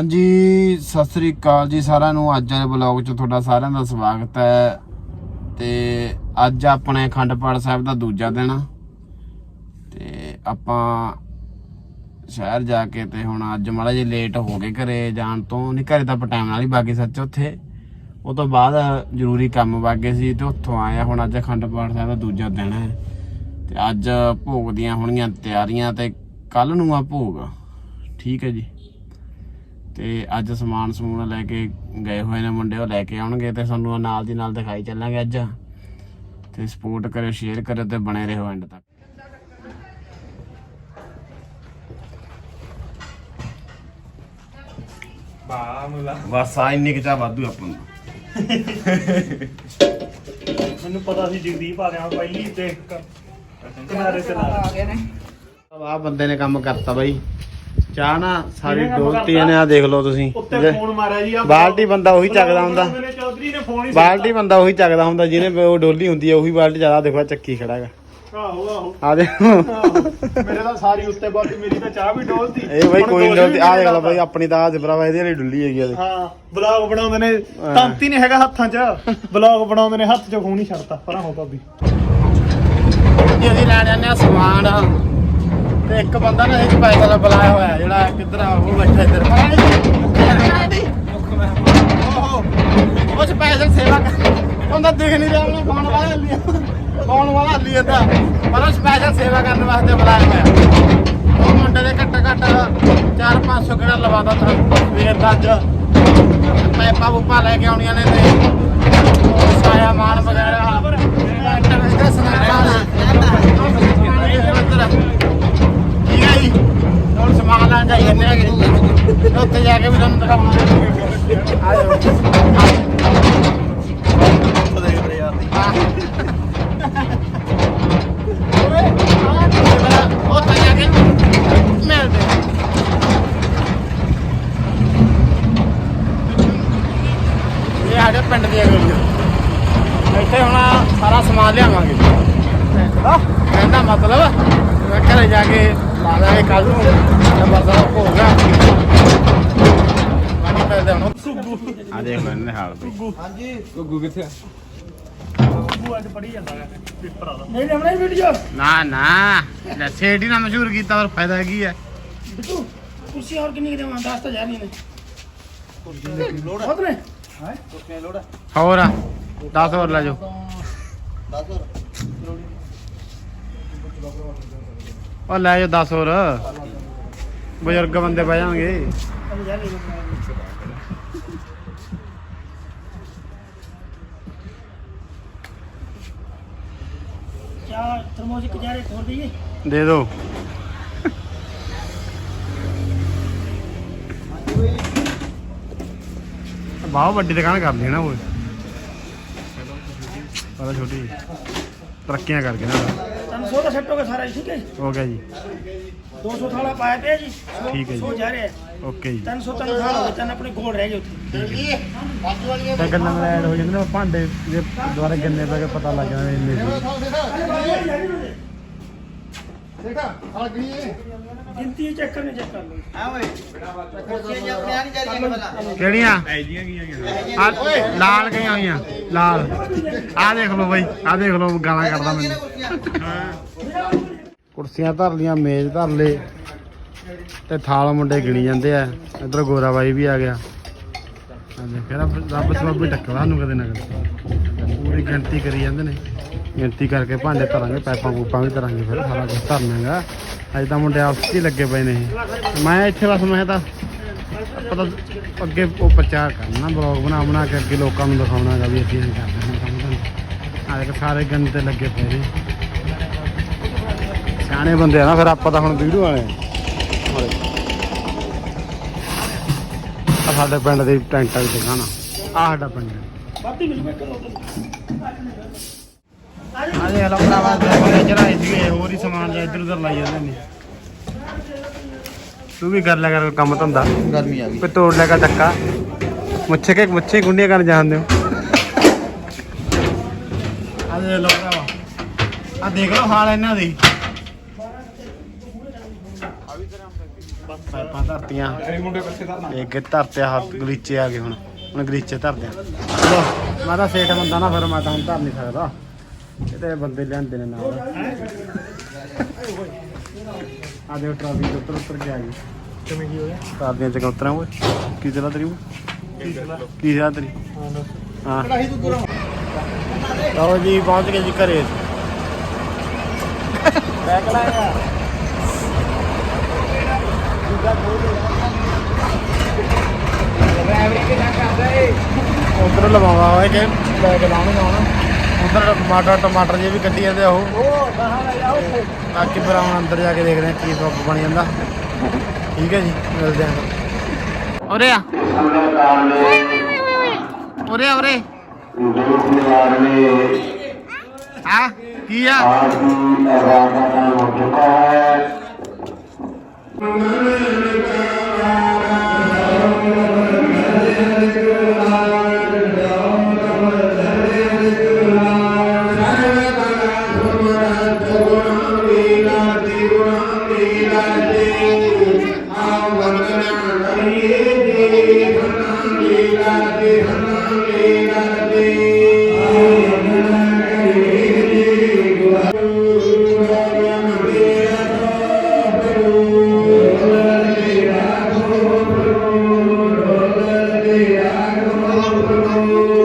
ਹਾਂਜੀ, ਸਤਿ ਸ੍ਰੀ ਅਕਾਲ ਜੀ ਸਾਰਿਆਂ ਨੂੰ। ਅੱਜ ਵਾਲੇ ਬਲੌਗ 'ਚ ਤੁਹਾਡਾ ਸਾਰਿਆਂ ਦਾ ਸਵਾਗਤ ਹੈ। ਤੇ ਅੱਜ ਆਪਣੇ ਅਖੰਡ ਪਾਠ ਸਾਹਿਬ ਦਾ ਦੂਜਾ ਦਿਨ ਆ। ਤੇ ਆਪਾਂ ਸ਼ਹਿਰ ਜਾ ਕੇ ਤੇ ਹੁਣ ਅੱਜ ਮਾੜਾ ਜਿਹਾ ਲੇਟ ਹੋ ਗਏ ਘਰੇ ਜਾਣ ਤੋਂ। ਨਹੀਂ, ਘਰੇ ਤਾਂ ਆਪਾਂ ਨਾਲ ਹੀ ਬਾਕੀ ਸੱਚ ਉੱਥੇ। ਉਹ ਤੋਂ ਬਾਅਦ ਜ਼ਰੂਰੀ ਕੰਮ ਵਾਗੇ ਸੀ ਤੇ ਉੱਥੋਂ ਆਇਆ ਹੁਣ ਅੱਜ ਅਖੰਡ ਪਾਠ ਸਾਹਿਬ ਦਾ ਦੂਜਾ ਦਿਨ ਹੈ। ਤੇ ਅੱਜ ਭੋਗ ਦੀਆਂ ਹੋਣਗੀਆਂ ਤਿਆਰੀਆਂ ਤੇ ਕੱਲ ਨੂੰ ਆ ਭੋਗ। ਠੀਕ ਹੈ ਜੀ। ਤੇ ਅੱਜ ਸਮਾਨ ਸਮੂਨ ਲੈ ਕੇ ਗਏ ਹੋਏ ਨੇ ਮੁੰਡੇ ਉਹ ਲੈ ਕੇ ਆਉਣਗੇ ਤੇ ਸਾਨੂੰ ਨਾਲ ਦੀ ਨਾਲ ਦਿਖਾਈ ਚੱਲਾਂਗੇ ਅੱਜ। ਤੇ ਸਪੋਰਟ ਕਰਿਓ ਸ਼ੇਅਰ ਕਰਿਓ ਤੇ ਬਣੇ ਰਹੋ ਐਂਡ ਤੱਕ। ਬਾ ਮੁਲਾ ਬਸ ਆ ਇੰਨੀ ਕਿ ਚਾ ਵਾਧੂ ਆਪਾਂ ਨੂੰ। ਮੈਨੂੰ ਪਤਾ ਸੀ ਜਗਦੀਪ ਆ ਗਿਆ ਪਹਿਲੀ ਦੇਖ ਕੇ। ਕਿਨਾਰੇ ਤੇ ਲਾ ਆ ਬੰਦੇ ਨੇ ਕੰਮ ਕਰਤਾ ਬਾਈ। ਚਾਹ ਨਾ ਸਾਰੀ ਕਿਹਨੇ ਕੰਮ ਡੋਲਤੀ ਕਰਤਾ? ਨੇ ਆ ਦੇਖ ਲਓ ਤੁਸੀਂ। ਉੱਤੇ ਫੋਨ ਮਾਰਿਆ ਜੀ ਆ ਬਾਲਟੀ ਬੰਦਾ ਉਹੀ ਚੱਕਦਾ ਹੁੰਦਾ। ਮੇਰੇ ਚੌਧਰੀ ਨੇ ਫੋਨ ਹੀ ਬਾਲਟੀ ਬੰਦਾ ਉਹੀ ਚੱਕਦਾ ਹੁੰਦਾ ਜਿਹਨੇ ਉਹ ਡੋਲੀ ਹੁੰਦੀ ਹੈ ਉਹੀ ਬਾਲਟੀ ਜ਼ਿਆਦਾ ਦੇਖੋ ਚੱਕੀ ਖੜਾ ਹੈਗਾ। ਆਹੋ ਆਹੋ। ਆ ਦੇ। ਮੇਰੇ ਤਾਂ ਸਾਰੀ ਉੱਤੇ ਬਾਕੀ ਮੇਰੀ ਤਾਂ ਚਾਹ ਵੀ ਡੋਲਤੀ। ਇਹ ਬਾਈ ਕੋਈ ਡੋਲਦੀ ਆ ਦੇਖ ਲਓ ਡੋਲਦਾ। ਬਾਈ ਆਪਣੀ ਤਾਂ ਆਜ ਭਰਾਵਾ ਇਹਦੇ ਲਈ ਡੁੱਲੀ ਹੈਗੀ ਆ ਦੇਖ। ਹਾਂ ਬਲੌਗ ਬਣਾਉਂਦੇ ਨੇ ਤੰਤੀ ਨਹੀਂ ਹੈਗਾ ਹੱਥਾਂ 'ਚ। ਬਲੌਗ ਬਣਾਉਂਦੇ ਨੇ ਹੱਥ 'ਚ ਖੂਨ ਹੀ ਛੱਡਤਾ ਪਰਾਂ ਹੋ ਭਾਬੀ। ਜੀ ਅਸੀਂ ਲੈਣ ਜਾਂਦੇ ਆ ਸਮਾਨ। ਤੇ ਇੱਕ ਬੰਦਾ ਨਾ ਇਹ ਪੈਸਾ ਦਾ ਬੁਲਾਇਆ ਹੋਇਆ ਜਿਹੜਾ ਕਿੱਧਰ ਆ ਉਹ ਬੈਠਾ ਇੱਧਰ। ਓਹੋ ਉਹ ਸਪੈਸ਼ਲ ਸੇਵਾ ਕਰ ਉਹਦਾ ਦਿਖ ਨਹੀਂ ਰਿਹਾ ਉਹਨੇ ਫੋਨ ਵਾਲਾ ਹੱਲੀ ਫੋਨ ਵਾਲਾ ਹੱਲੀ ਜਾਂਦਾ ਪਰ ਉਹ ਸਪੈਸ਼ਲ ਸੇਵਾ ਕਰਨ ਵਾਸਤੇ ਬੁਲਾਇਆ ਹੋਇਆ। ਉਹ ਮੁੰਡੇ ਦੇ ਘੱਟ ਘੱਟ 4-500 ਕਿਹੜਾ ਲਵਾਦਾ ਤਾਂ। ਸਵੇਰ ਦਾ ਅੱਜ ਪੈਪਾ ਬੁੱਪਾ ਲੈ ਕੇ ਆਉਣੀਆਂ ਨੇ ਤੇ ਸਾਇਆ ਮਾਨ ਵਗੈਰਾ। ਠੀਕ ਹੈ ਜੀ ਜਾਈ ਜਾਂਦੇ ਹੈਗੇ ਤੇ ਉੱਥੇ ਜਾ ਕੇ ਵੀ ਤੁਹਾਨੂੰ ਦਿਖਾਵਾਂਗੇ। ਆਜੋ ਉੱਥੇ ਜਾ ਕੇ ਮਿਲਦੇ ਇਹ ਸਾਡੇ ਪਿੰਡ ਦੀਆਂ ਗਲੀਆਂ। ਇੱਥੇ ਹੁਣ ਸਾਰਾ ਸਮਾਨ ਲਿਆਵਾਂਗੇ। ਹਾਂ। ਕਹਿੰਦਾ ਮਤਲਬ ਘਰੇ ਜਾ ਕੇ ਲਾ ਦਾਂਗੇ ਕੱਲ ਨੂੰ ਨੰਬਰ ਦਾ ਹੋਗਾ ਬਾਕੀ ਮਿਲਦੇ ਆ ਦੇਖ ਲੈ ਇਹਨੇ ਹਾਲ ਬਈ ਉਹ ਅੱਜ ਪੜੀ ਜਾਂਦਾ ਨਹੀਂ ਲੈਣਾ ਵੀਡੀਓ ਨਾ ਨਾ ਲੈ ਸੇਠ ਨਾ ਮਸ਼ਹੂਰ ਕੀਤਾ ਹੋਰ ਫਾਇਦਾ ਕੀ ਹੈ ਬਿੱਟੂ ਕੁਰਸੀ ਹੋਰ ਕਿੰਨੀ ਦੇਵਾਂ 10 ਤਾਂ ਜਾ ਰਹੀਆਂ ਨੇ ਲੋੜ ਬਹੁਤ ਨੇ ਹੋਰ 10 ਹੋਰ ਲੈ ਜਾਓ ਉਹ ਲੈ ਜਾ 10 ਹੋਰ। ਬਜ਼ੁਰਗ ਬੰਦੇ ਬਹਿ ਜਾਣਗੇ। ਦੇ ਦੋ। ਬਹੁਤ ਵੱਡੀ ਦੁਕਾਨ ਕਰ ਲਈ ਨਾ ਉਹ। ਪਰ ਛੋਟੀ। ਤਰੱਕੀਆਂ ਕਰਕੇ ਨਾ। 500 ਸੈੱਟ ਹੋ ਗਿਆ ਸਾਰਾ ਜੀ ਠੀਕ ਹੈ ਜੀ ਹੋ ਗਿਆ ਜੀ 200 ਥਾਲਾ ਪਾਇਆ ਪਿਆ ਜੀ ਠੀਕ ਹੈ ਜੀ। 100 ਜਾ ਰਿਹਾ ਹੈ। ਓਕੇ ਜੀ 300 ਤਿੰਨ ਥਾਲ ਹੋ ਗਏ ਆਪਣੇ ਕੋਲ ਰਹਿ ਗਏ ਉੱਥੇ ਤਾਂ ਗੰਨਾ ਨਾਲ ਐਡ ਹੋ ਜਾਂਦੇ ਨੇ ਭਾਂਡੇ ਜੇ ਦੁਬਾਰਾ ਗੰਨੇ ਪੈ ਕੇ ਪਤਾ ਲੱਗ ਜਾਂਦਾ ਇੰਨੇ ਸੀ। ਕੁਰਸੀਆਂ ਜਾਂ ਲਾਲ ਗਈਆਂ ਹੋਈਆਂ ਲਾਲ। ਆ ਦੇਖ ਲਓ ਬਾਈ ਆ ਦੇਖ ਲਓ ਗਾਲਾਂ ਕੱਢਦਾ ਮੈਨੂੰ। ਕੁਰਸੀਆਂ ਧਰ ਲੀਆਂ ਮੇਜ਼ ਧਰ ਲੇ ਤੇ ਥਾਲ ਮੁੰਡੇ ਗਿਣੀ ਜਾਂਦੇ ਆ। ਇਧਰ ਗੋਰਾ ਬਾਈ ਵੀ ਆ ਗਿਆ। ਆ ਦੇਖਿਆ ਰੱਬ ਸਭ ਵੀ ਟੱਕਰਾਂ ਨੂੰ ਕਦੇ ਨਾ ਕਦੇ। ਪੂਰੀ ਗਿਣਤੀ ਕਰੀ ਜਾਂਦੇ ਨੇ। ਗਿਣਤੀ ਕਰਕੇ ਭਾਂਡੇ ਧਰਾਂਗੇ, ਪਾਈਪਾਂ ਪੂਪਾਂ ਵੀ ਧਰਾਂਗੇ ਫਿਰ, ਸਾਰਾ ਕੁਝ ਧਰਨਾਗਾ ਅੱਜ ਤਾਂ ਮੁੰਡੇ ਆਪਸ ਹੀ ਲੱਗੇ ਪਏ ਨੇ ਮੈਂ ਇੱਥੇ ਬਸ, ਮੈਂ ਤਾਂ ਪਤਾ ਅੱਗੇ ਉਹ ਪ੍ਰਚਾਰ ਕਰਨਾ, ਬਲੌਗ ਬਣਾ ਬਣਾ ਕੇ ਅੱਗੇ ਲੋਕਾਂ ਨੂੰ ਦਿਖਾਉਣਾਗਾ ਵੀ ਅਸੀਂ ਇਹ ਕਰਦੇ ਹਾਂ, ਕੰਮ ਤਾਂ ਆਹ ਸਾਰੇ ਗੰਦੇ ਲੱਗੇ ਪਏ ਨੇ। ਸਿਆਣੇ ਬੰਦੇ ਆ ਨਾ ਫਿਰ, ਆਪਾਂ ਤਾਂ ਹੁਣ ਵੀਡੀਓ ਵਾਲੇ ਆ। ਸਾਡੇ ਪਿੰਡ ਦੇ ਟੈਂਟਾਂ ਵੀ ਦਿਖਾਣਾ ਆਹ ਸਾਡਾ ਪਿੰਡ ਬਾਤੀ ਮਿਲ ਮੈਂ ਕਰੋ ਤੇ ਚੜਾਈ ਸੀ ਹੋਰ ਹੀ ਸਮਾਨ ਜਿਹਾ ਇੱਧਰ ਉੱਧਰ ਲਾਈ ਜਾਂਦੇ ਨੇ। ਤੂੰ ਵੀ ਕਰ ਲਿਆ ਕਰ ਕੰਮ ਧੰਦਾ। ਗਰਮੀ ਆ ਗਈ। ਕੋਈ ਤੋੜ ਲਿਆ ਕਰ ਟੱਕਾ ਮੁੱਛੇ ਕੇ ਮੁੱਛੇ ਗੁੰਡੀਆਂ ਕਰਨ ਜਾਣਦੇ ਹੋ। ਲਓ ਭਰਾਵਾ। ਆ ਦੇਖ ਲਓ ਹਾਲ ਇਹਨਾਂ ਦੇ। ਪਾਈਪਾਂ ਧਰਤੀਆਂ। ਇੱਕ ਧਰਤੇ ਹੱਥ ਗਲੀਚੇ ਆ ਗਏ ਹੁਣ। ਹੁਣ ਗਲੀਚੇ ਧਰਦੇ ਆ। ਚਲੋ ਮੈਂ ਤਾਂ ਸੇਠ ਬੰਦਾ ਨਾ ਫਿਰ ਮੈਂ ਤਾਂ ਹੁਣ ਧਰ ਨਹੀਂ ਸਕਦਾ। ਇਹਦੇ ਬੰਦੇ ਲਿਆਂਦੇ ਨੇ ਨਾਲ। ਆ ਦੇ ਟਰਾਫੀ ਦੇ ਉੱਤਰ ਉੱਤਰ ਕੇ ਆ ਗਈ। ਕਿਵੇਂ ਕੀ ਹੋਇਆ? ਟਰਾਫੀਆਂ ਚ ਉਤਰਾਂ ਓਏ। ਕੀ ਚਲਾ ਤੇਰੀ? ਕੀ ਚਲਾ ਤੇਰੀ? ਹਾਂ ਲਓ ਜੀ ਪਹੁੰਚ ਗਏ ਜੀ ਘਰੇ। ਬੈਕ ਲਾਇਆ ਉਧਰ ਲਵਾਉਂਦਾ ਹੋਏ ਕਿ ਲੈ ਕੇ ਲਾਉਣ। ਜਾਣਾ ਉਧਰ ਟਮਾਟਰ ਟਮਾਟਰ ਜੇ ਵੀ ਕੱਢੀ ਜਾਂਦੇ ਆ ਉਹ। ਬਾਕੀ ਫਿਰ ਹੁਣ ਅੰਦਰ ਜਾ ਕੇ ਦੇਖਦੇ ਆ ਕੀ ਪ੍ਰੋਪ ਬਣ ਜਾਂਦਾ। ਠੀਕ ਹੈ ਜੀ ਮਿਲਦੇ ਆਂ। ਉਰੇ ਆ। ਉਰੇ ਆ, ਉਰੇ। ਹਾਂ ਕੀ ਆ? ਆਪ Thank you.